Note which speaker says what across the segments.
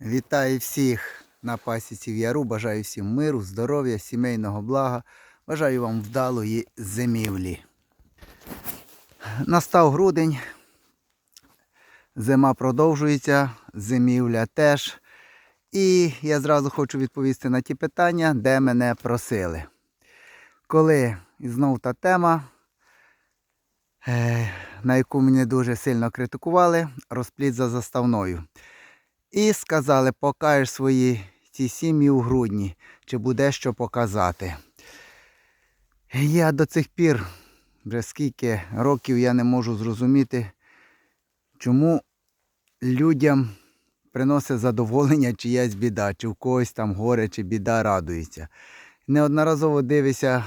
Speaker 1: Вітаю всіх на пасіці в Яру. Бажаю всім миру, здоров'я, сімейного блага. Бажаю вам вдалої зимівлі. Настав грудень. Зима продовжується, зимівля теж. І я зразу хочу відповісти на ті питання, де мене просили. Коли і знов та тема, е, на яку мене дуже сильно критикували, розплід за заставною. І сказали, покажеш свої ці сім'ї у грудні, чи буде що показати. Я до цих пір, вже скільки років я не можу зрозуміти, чому людям приносить задоволення чиясь біда, чи в когось там горе, чи біда радується. Неодноразово дивишся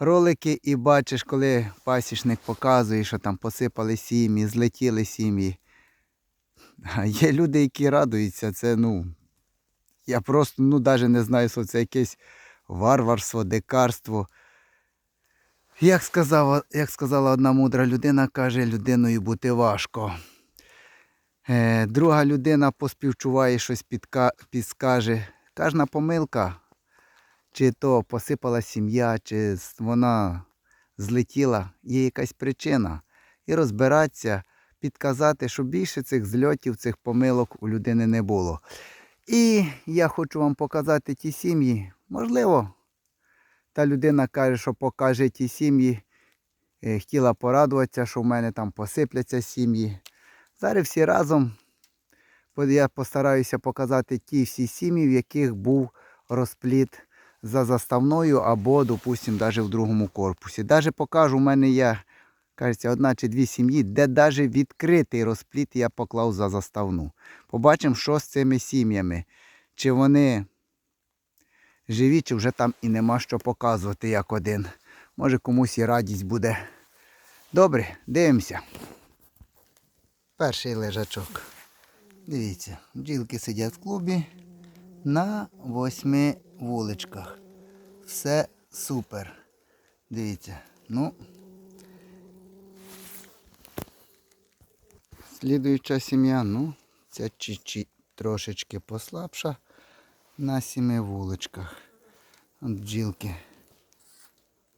Speaker 1: ролики і бачиш, коли пасічник показує, що там посипали сім'ї, злетіли сім'ї. А є люди, які радуються, це ну. Я просто ну, навіть не знаю, що це якесь варварство, дикарство. Як, сказала, як сказала одна мудра людина, каже, людиною бути важко. Е, друга людина поспівчуває щось підка, підскаже. Кожна помилка, чи то посипала сім'я, чи вона злетіла, є якась причина. І розбиратися, підказати, щоб більше цих зльотів, цих помилок у людини не було. І я хочу вам показати ті сім'ї. Можливо, та людина каже, що покаже ті сім'ї. е, Хотіла порадуватися, що в мене там посипляться сім'ї. Зараз всі разом я постараюся показати ті всі сім'ї, в яких був розпліт за заставною або, допустимо, навіть в другому корпусі. Навіть покажу, у мене є, кажеться, одна чи дві сім'ї, де навіть відкритий розпліт я поклав за заставну. Побачимо, що з цими сім'ями. Чи вони живі, чи вже там і нема що показувати як один. Може комусь і радість буде. Добре, дивимося. Перший лежачок. Дивіться, бджілки сидять в клубі на восьми вуличках. Все супер. Дивіться. Ну. Слідуюча сім'я, ну, ця чі-чі трошечки послабша на сіми вуличках. От бджілки.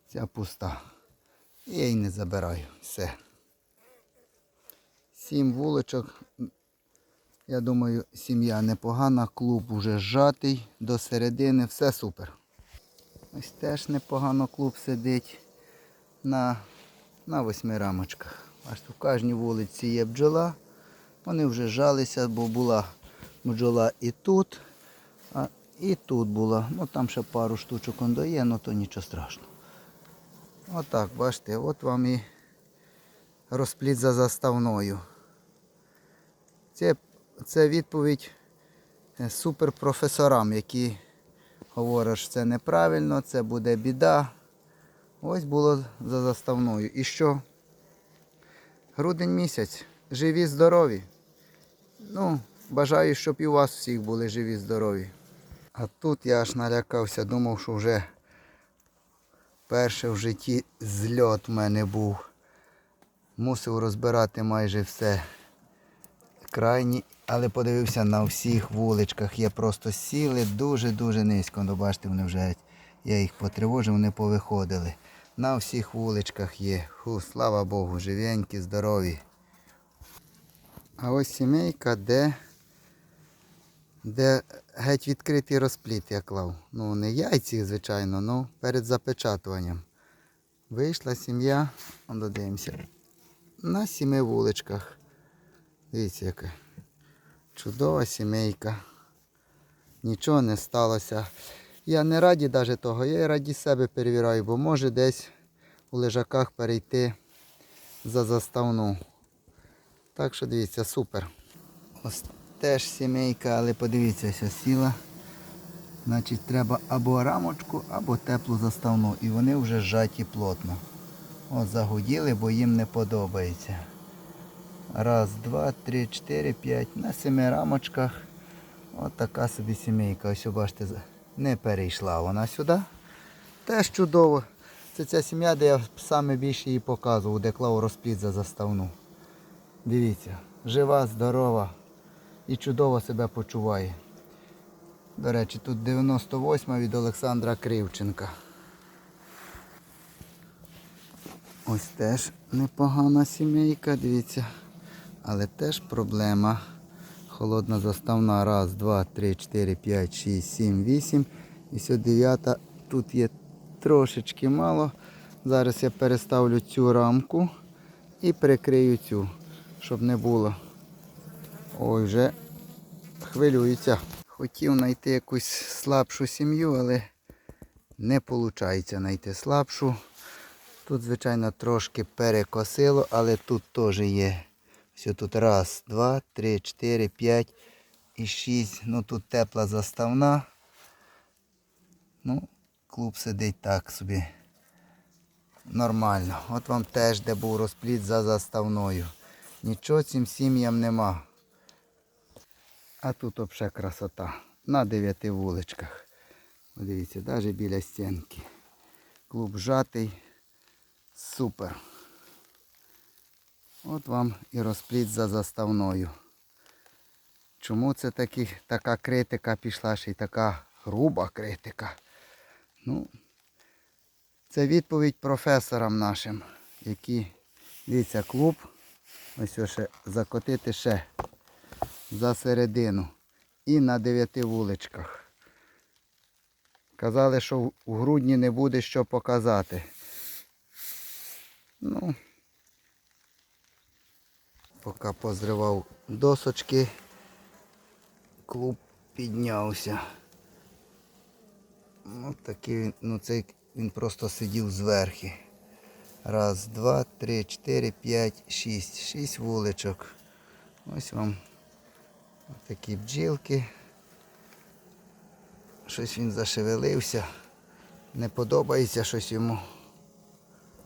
Speaker 1: Ця пуста. Я її не забираю. Все. Сім вуличок. Я думаю, сім'я непогана, клуб уже зжатий до середини, все супер. Ось теж непогано клуб сидить на, на восьми рамочках. Аж в кожній вулиці є бджола. Вони вже жалися, бо була бджола і тут, а і тут була. Ну там ще пару штучок он дає, ну то нічого страшного. Отак, бачите, от вам і розпліт за заставною. Це, це відповідь е, суперпрофесорам, які говорять, що це неправильно, це буде біда. Ось було за заставною. І що? Грудень місяць. Живі, здорові. Ну, бажаю, щоб і у вас всіх були живі, здорові. А тут я аж налякався, думав, що вже перший в житті зльот в мене був. Мусив розбирати майже все крайні, але подивився на всіх вуличках. Є просто сіли дуже-дуже низько. Ну, бачите, вони вже я їх потривожив, вони повиходили. На всіх вуличках є. Ху, слава Богу, живенькі, здорові. А ось сімейка, де, де геть відкритий розпліт я клав. Ну, не яйці, звичайно, але перед запечатуванням. Вийшла сім'я, додивимося, на сіми вуличках. Дивіться, яка чудова сімейка. Нічого не сталося. Я не раді навіть того, я і раді себе перевіряю, бо може десь у лежаках перейти за заставну. Так що дивіться, супер. Ось теж сімейка, але подивіться, що сіла. Значить, треба або рамочку, або теплу заставну. І вони вже зжаті плотно. От загуділи, бо їм не подобається. Раз, два, три, чотири, п'ять. На семи рамочках. От така собі сімейка. Ось бачите, не перейшла вона сюди. Теж чудово. Це ця сім'я, де я саме більше її показував, де клав розплід за заставну. Дивіться, жива, здорова. і чудово себе почуває. До речі, тут 98 від Олександра Кривченка. Ось теж непогана сімейка, дивіться. Але теж проблема. Холодна заставна. Раз, два, три, чотири, п'ять, шість, сім, вісім. І все дев'ята. Тут є трошечки мало. Зараз я переставлю цю рамку і прикрию цю, щоб не було. Ой, вже хвилюється. Хотів знайти якусь слабшу сім'ю, але не виходить знайти слабшу. Тут, звичайно, трошки перекосило, але тут теж є. Все тут раз, два, три, чотири, п'ять і шість. Ну тут тепла заставна. Ну, клуб сидить так собі. Нормально. От вам теж де був розпліт за заставною. Нічого цим сім'ям нема. А тут взагалі красота. На дев'яти вуличках. Подивіться, навіть біля стінки. Клуб жатий. Супер. От вам і розпліт за заставною. Чому це такі, така критика пішла, ще й така груба критика? Ну, це відповідь професорам нашим, які, дивіться, клуб, ось ось ще закотити ще за середину і на дев'яти вуличках. Казали, що в- грудні не буде що показати. Ну, поки позривав досочки, клуб піднявся. Ну, такий він, ну цей він просто сидів зверхи. Раз, два, три, чотири, п'ять, шість. Шість вуличок. Ось вам такі бджілки. Щось він зашевелився. Не подобається щось йому.